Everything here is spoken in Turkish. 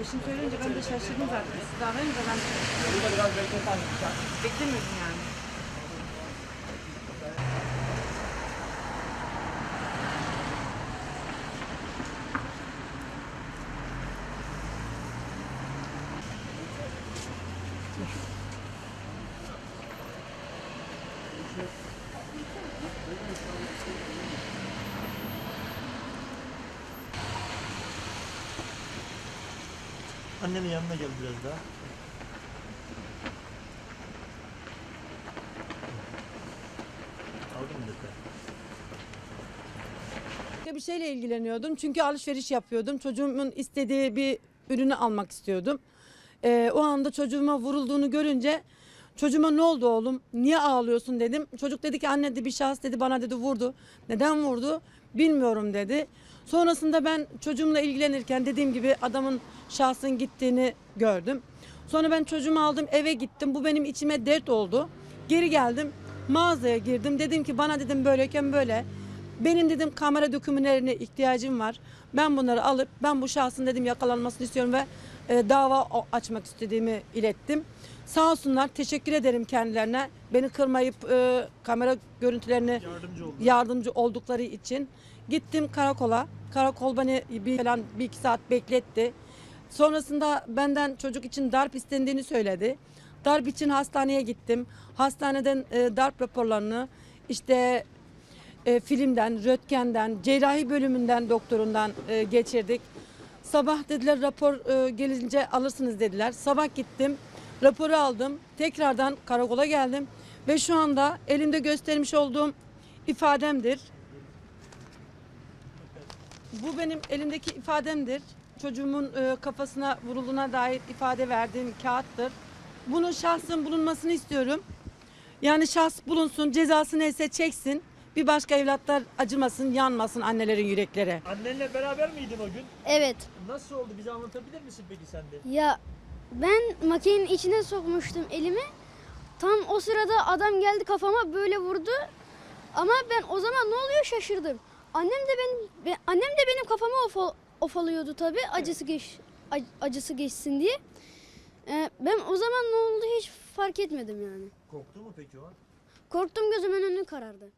Eşim söyleyince ben de şaşırdım zaten. Siz davranınca ben. Burada biraz bekleten Beklemiyordum yani. Annenin yanına gel biraz daha. Aldın mı bir şeyle ilgileniyordum. Çünkü alışveriş yapıyordum. Çocuğumun istediği bir ürünü almak istiyordum. Ee, o anda çocuğuma vurulduğunu görünce çocuğuma ne oldu oğlum? Niye ağlıyorsun dedim. Çocuk dedi ki anne dedi bir şahıs dedi bana dedi vurdu. Neden vurdu? Bilmiyorum dedi. Sonrasında ben çocuğumla ilgilenirken dediğim gibi adamın şahsın gittiğini gördüm. Sonra ben çocuğumu aldım eve gittim. Bu benim içime dert oldu. Geri geldim mağazaya girdim. Dedim ki bana dedim böyleyken böyle. Benim dedim kamera dokümanlarına ihtiyacım var. Ben bunları alıp ben bu şahsın dedim yakalanmasını istiyorum ve e, dava açmak istediğimi ilettim. Sağ olsunlar teşekkür ederim kendilerine. Beni kırmayıp e, kamera görüntülerini Yardımcı oldu. yardımcı oldukları için gittim karakola. Karakol beni bir falan bir iki saat bekletti. Sonrasında benden çocuk için darp istendiğini söyledi. Darp için hastaneye gittim. Hastaneden e, darp raporlarını işte e, filmden, röntgenden, cerrahi bölümünden doktorundan e, geçirdik. Sabah dediler rapor e, gelince alırsınız dediler. Sabah gittim, raporu aldım. Tekrardan karakola geldim ve şu anda elimde göstermiş olduğum ifademdir. Bu benim elimdeki ifademdir. Çocuğumun e, kafasına vurulduğuna dair ifade verdiğim kağıttır. Bunun şahsın bulunmasını istiyorum. Yani şahs bulunsun, cezası neyse çeksin. Bir başka evlatlar acımasın, yanmasın annelerin yürekleri. Annenle beraber miydin o gün? Evet. Nasıl oldu? Bize anlatabilir misin peki sen de? Ya ben makinenin içine sokmuştum elimi. Tam o sırada adam geldi kafama böyle vurdu. Ama ben o zaman ne oluyor şaşırdım. Annem de benim be- annem de benim kafama ofal, ofalıyordu tabii acısı geç ac- acısı geçsin diye. Ee, ben o zaman ne oldu hiç fark etmedim yani. Korktun mu peki o an? Korktum gözümün önü karardı.